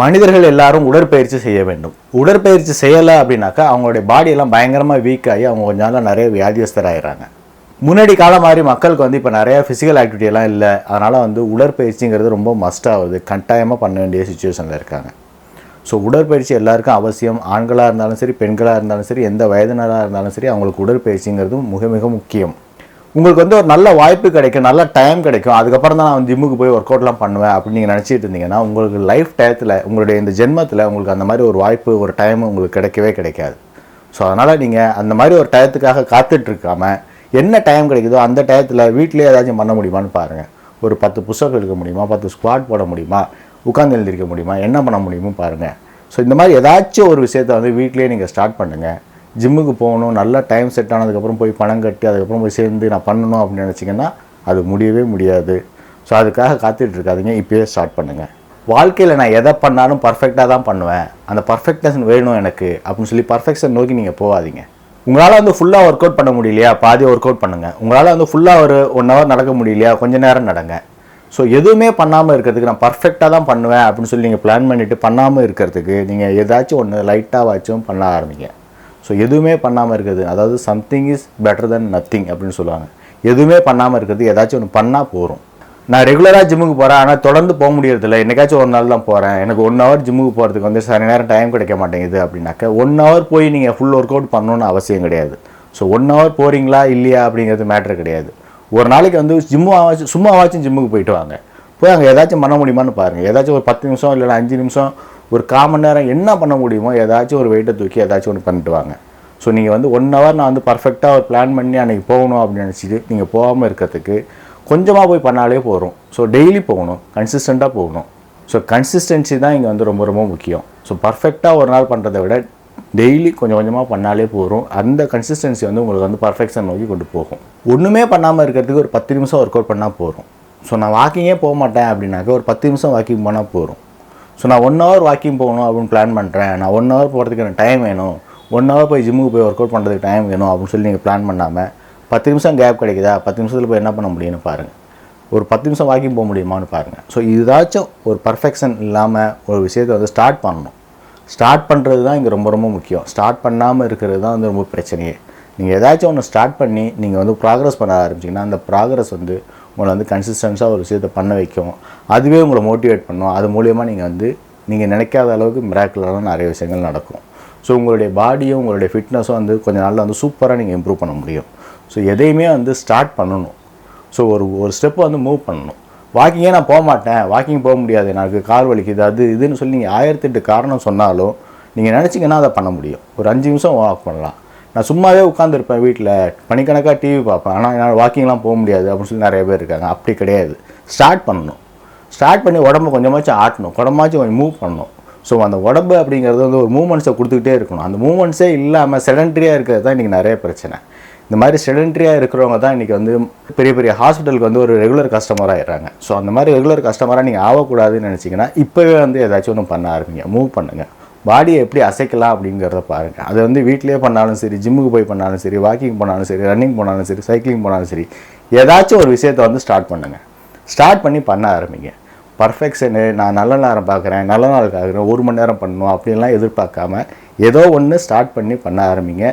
மனிதர்கள் எல்லாரும் உடற்பயிற்சி செய்ய வேண்டும். உடற்பயிற்சி செய்யலை அப்படின்னாக்கா அவங்களுடைய பாடியெல்லாம் பயங்கரமாக வீக் ஆகி அவங்க கொஞ்ச நாளாக நிறைய வியாதியஸ்தராகிறாங்க முன்னாடி காலம் மாதிரி மக்களுக்கு வந்து இப்போ நிறைய ஃபிசிக்கல் ஆக்டிவிட்டியெல்லாம் இல்லை. அதனால் வந்து உடற்பயிற்சிங்கிறது ரொம்ப மஸ்ட் ஆகுது கட்டாயமாக பண்ண வேண்டிய சுச்சுவேஷனில் இருக்காங்க. ஸோ உடற்பயிற்சி எல்லாருக்கும் அவசியம். ஆண்களாக இருந்தாலும் சரி பெண்களாக இருந்தாலும் சரி எந்த வயதினராக இருந்தாலும் சரி அவங்களுக்கு உடற்பயிற்சிங்கிறது மிக மிக முக்கியம். உங்களுக்கு வந்து ஒரு நல்ல வாய்ப்பு கிடைக்கும் நல்ல டைம் கிடைக்கும். அதுக்கப்புறம் தான் நான் ஜிம்முக்கு போய் ஒர்க் அவுட்லாம் பண்ணுவேன் அப்படின்னு நீங்கள் நினச்சிட்டு இருந்தீங்கன்னா உங்களுக்கு லைஃப் டயத்தில் உங்களுடைய இந்த ஜென்மத்தில் உங்களுக்கு அந்த மாதிரி ஒரு வாய்ப்பு ஒரு டைம் உங்களுக்கு கிடைக்கவே கிடைக்காது. ஸோ அதனால் நீங்கள் அந்த மாதிரி ஒரு டயத்துக்காக காத்துட்ருக்காம என்ன டைம் கிடைக்குதோ அந்த டயத்தில் வீட்டிலே ஏதாச்சும் பண்ண முடியுமான்னு பாருங்கள் ஒரு பத்து புஸ்தகம் எடுக்க முடியுமா? பத்து ஸ்குவாட் போட முடியுமா? உட்காந்து எழுந்திருக்க முடியுமா? என்ன பண்ண முடியுமோ பாருங்கள் ஸோ இந்த மாதிரி ஏதாச்சும் ஒரு விஷயத்தை வந்து வீட்டிலேயே நீங்கள் ஸ்டார்ட் பண்ணுங்கள் ஜிம்முக்கு போகணும் நல்ல டைம் செட் ஆனதுக்கப்புறம் போய் பணம் கட்டி அதுக்கப்புறம் போய் சேர்ந்து நான் பண்ணணும் அப்படின்னு நினச்சிங்கன்னா அது முடியவே முடியாது. ஸோ அதுக்காக காத்துட்ருக்காதீங்க இப்போயே ஸ்டார்ட் பண்ணுங்கள் வாழ்க்கையில் நான் எதை பண்ணாலும் பர்ஃபெக்டாக தான் பண்ணுவேன். அந்த பர்ஃபெக்ட்னஸ் வேணும் எனக்கு அப்படின்னு சொல்லி பர்ஃபெக்ஷன் நோக்கி நீங்கள் போகாதீங்க. உங்களால் வந்து ஃபுல்லாக ஒர்க் அவுட் பண்ண முடியலையா? பாதி ஒர்க் அவுட் பண்ணுங்கள் உங்களால் வந்து ஃபுல்லாக ஒரு ஒன் ஹவர் நடக்க முடியலையா? கொஞ்ச நேரம் நடங்க. ஸோ எதுவுமே பண்ணாமல் இருக்கிறதுக்கு நான் பர்ஃபெக்டாக தான் பண்ணுவேன் அப்படின்னு சொல்லி நீங்கள் பிளான் பண்ணிவிட்டு பண்ணாமல் இருக்கிறதுக்கு நீங்கள் ஏதாச்சும் ஒன்று லைட்டாக வாச்சும் பண்ண ஆரம்பிங்க. ஸோ எதுவுமே பண்ணாமல் இருக்கிறது. அதாவது something is better than nothing அப்படின்னு சொல்லுவாங்க. எதுவுமே பண்ணாமல் இருக்கிறது ஏதாச்சும் ஒன்று பண்ணால் போகிறோம் நான் ரெகுலராக ஜிம்முக்கு போகிறேன் ஆனால் தொடர்ந்து போக முடியறதில்ல. என்னைக்காச்சும் ஒரு நாள் தான் போகிறேன் எனக்கு ஒன் ஹவர் ஜிம்முக்கு போகிறதுக்கு வந்து சரி நேரம் டைம் கிடைக்க மாட்டேங்குது அப்படின்னாக்க ஒன் ஹவர் போய் நீங்கள் ஃபுல் ஒர்க் அவுட் பண்ணணும்னு அவசியம் கிடையாது. ஸோ ஒன் ஹவர் போகிறீங்களா இல்லையா அப்படிங்கிறது மேட்ரு கிடையாது. ஒரு நாளைக்கு வந்து ஜிம்மு ஆவாச்சும் சும்மா ஆவாச்சும் ஜிம்முக்கு போயிட்டு வாங்க. போய் அங்கே ஏதாச்சும் பண்ண முடியுமான்னு பாருங்கள் ஏதாச்சும் ஒரு பத்து நிமிஷம் இல்லைன்னா அஞ்சு நிமிஷம் ஒரு கால் மணி நேரம் என்ன பண்ண முடியுமோ ஏதாச்சும் ஒரு வெயிட்டை தூக்கி ஏதாச்சும் ஒன்று பண்ணிட்டு வாங்க. ஸோ நீங்கள் வந்து ஒன் ஹவர் நான் வந்து பர்ஃபெக்டாக ஒரு பிளான் பண்ணி அன்றைக்கி போகணும் அப்படின்னு நினச்சிட்டு நீங்கள் போகாமல் இருக்கிறதுக்கு கொஞ்சமாக போய் பண்ணாலே போகிறோம் ஸோ டெய்லி போகணும் கன்சிஸ்டண்ட்டாக போகணும். ஸோ கன்சிஸ்டன்சி தான் இங்கே வந்து ரொம்ப ரொம்ப முக்கியம். ஸோ பர்ஃபெக்டாக ஒரு நாள் பண்ணுறதை விட டெய்லி கொஞ்சம் கொஞ்சமாக பண்ணாலே போகிறோம் அந்த கன்சிஸ்டன்சி வந்து உங்களுக்கு வந்து பர்ஃபெக்ஷன் நோக்கி கொண்டு போகும். ஒன்றுமே பண்ணாமல் இருக்கிறதுக்கு ஒரு பத்து நிமிஷம் ஒர்க் அவுட் பண்ணால் போகிறோம் ஸோ நான் வாக்கிங்கே போக மாட்டேன் அப்படின்னாக்க ஒரு பத்து நிமிஷம் வாக்கிங் போனால் போகிறோம் ஸோ நான் ஒன் ஹவர் வாக்கிங் போகணும் அப்படின்னு பிளான் பண்ணுறேன் நான் ஒன் ஹவர் போகிறதுக்கு எனக்கு டைம் வேணும். ஒன் ஹவர் போய் ஜிம்முக்கு போய் ஒர்க் அவுட் பண்ணுறதுக்கு டைம் வேணும் அப்படின்னு சொல்லி நீங்கள் பிளான் பண்ணாமல் பத்து நிமிஷம் கேப் கிடைக்குதா? பத்து நிமிஷத்தில் போய் என்ன பண்ண முடியும்னு பாருங்கள் ஒரு பத்து நிமிஷம் வாக்கிங் போக முடியுமான்னு பாருங்கள் ஸோ இதாச்சும் ஒரு பர்ஃபெக்ஷன் இல்லாமல் ஒரு விஷயத்தை வந்து ஸ்டார்ட் பண்ணணும். ஸ்டார்ட் பண்ணுறது தான் இங்கே ரொம்ப ரொம்ப முக்கியம். ஸ்டார்ட் பண்ணாமல் இருக்கிறது தான் வந்து ரொம்ப பிரச்சனையே. நீங்கள் ஏதாச்சும் ஒன்று ஸ்டார்ட் பண்ணி நீங்கள் வந்து ப்ராக்ரஸ் பண்ண ஆரம்பிச்சிங்கன்னா அந்த ப்ராக்ரஸ் வந்து உங்களை வந்து கன்சிஸ்டன்ஸாக ஒரு விஷயத்தை பண்ண வைக்கும். அதுவே உங்களை மோட்டிவேட் பண்ணும். அது மூலியமாக நீங்கள் வந்து நீங்கள் நினைக்காத அளவுக்கு மிராக்கிளான நிறைய விஷயங்கள் நடக்கும். ஸோ உங்களுடைய பாடியும் உங்களுடைய ஃபிட்னஸும் வந்து கொஞ்ச நாளில் வந்து சூப்பராக நீங்கள் இம்ப்ரூவ் பண்ண முடியும். ஸோ எதையுமே வந்து ஸ்டார்ட் பண்ணணும். ஸோ ஒரு ஒரு ஸ்டெப்பை வந்து மூவ் பண்ணணும். வாக்கிங்கே நான் போக மாட்டேன். வாக்கிங் போக முடியாது. எனக்கு கால் வலிக்குது அது இதுன்னு சொல்லி நீங்கள் ஆயிரத்தெட்டு காரணம் சொன்னாலும் நீங்கள் நினச்சிங்கன்னா அதை பண்ண முடியும். ஒரு அஞ்சு நிமிஷம் வாக் பண்ணலாம். நான் சும்மாவே உட்காந்துருப்பேன் வீட்டில் பணிக்கணக்காக டிவி பார்ப்பேன். ஆனால் என்னால் வாக்கிங்லாம் போக முடியாது அப்படின்னு சொல்லி நிறைய பேர் இருக்காங்க. அப்படி கிடையாது. ஸ்டார்ட் பண்ணணும். ஸ்டார்ட் பண்ணி உடம்பு கொஞ்சமாச்சும் ஆட்டணும். உடம்பாச்சும் கொஞ்சம் மூவ் பண்ணணும். ஸோ அந்த உடம்பு அப்படிங்கிறது வந்து ஒரு மூமெண்ட்ஸை கொடுத்துக்கிட்டே இருக்கணும். அந்த மூமெண்ட்ஸே இல்லாமல் செடன்ட்ரியாக இருக்கிறது தான் இன்றைக்கி நிறைய பிரச்சனை. இந்த மாதிரி செடன்ட்ரியாக இருக்கிறவங்க தான் இன்றைக்கி வந்து பெரிய பெரிய ஹாஸ்பிட்டலுக்கு வந்து ஒரு ரெகுலர் கஸ்டமராக ஆயிடுறாங்க. ஸோ அந்த மாதிரி ரெகுலர் கஸ்டமராக நீங்கள் ஆகக்கூடாதுன்னு நினச்சிங்கன்னா இப்போவே வந்து ஏதாச்சும் ஒன்று பண்ண ஆரம்பிங்க. மூவ் பண்ணுங்கள் பாடியை எப்படி அசைக்கலாம் அப்படிங்கிறத பாருங்கள் அது வந்து வீட்டிலேயே பண்ணாலும் சரி ஜிம்முக்கு போய் பண்ணாலும் சரி வாக்கிங் போனாலும் சரி ரன்னிங் போனாலும் சரி சைக்கிளிங் போனாலும் சரி ஏதாச்சும் ஒரு விஷயத்தை வந்து ஸ்டார்ட் பண்ணுங்கள் ஸ்டார்ட் பண்ணி பண்ண ஆரம்பிங்க. பர்ஃபெக்ஷனு நான் நல்ல நேரம் பார்க்குறேன் நல்ல நாள் பார்க்குறேன் ஒரு மணி நேரம் பண்ணணும் அப்படின்லாம் எதிர்பார்க்காம ஏதோ ஒன்று ஸ்டார்ட் பண்ணி பண்ண ஆரம்பிங்க.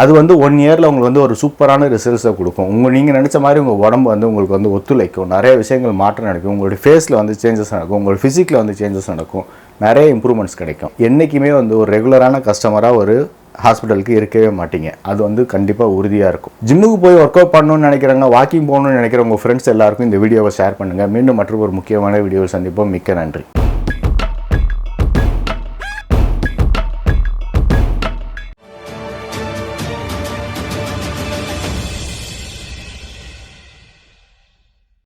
அது வந்து ஒன் இயரில் உங்களுக்கு வந்து ஒரு சூப்பரான ரிசல்ட்ஸை கொடுக்கும். உங்கள் நீங்கள் நினச்ச மாதிரி உங்கள் உடம்பு வந்து உங்களுக்கு வந்து ஒத்துழைக்கும். நிறைய விஷயங்கள் மாற்றம் நடக்கும். உங்களுடைய ஃபேஸில் வந்து சேஞ்சஸ் நடக்கும். உங்களுடைய ஃபிசிக்கில் வந்து சேஞ்சஸ் நடக்கும். நிறைய இம்ப்ரூவ்மெண்ட்ஸ் கிடைக்கும். என்றைக்குமே வந்து ஒரு ரெகுலரான கஸ்டமராக ஒரு ஹாஸ்பிட்டலுக்கு இருக்கவே மாட்டீங்க. அது வந்து கண்டிப்பாக உறுதியாக இருக்கும். ஜிம்முக்கு போய் ஒர்க் அவுட் பண்ணணும்னு நினைக்கிறாங்க வாக்கிங் போகணும்னு நினைக்கிற உங்கள் ஃப்ரெண்ட்ஸ் எல்லாருக்கும் இந்த வீடியோவை ஷேர் பண்ணுங்கள் மீண்டும் மற்றும் ஒரு முக்கியமான வீடியோவை சந்திப்போம். மிக்க நன்றி.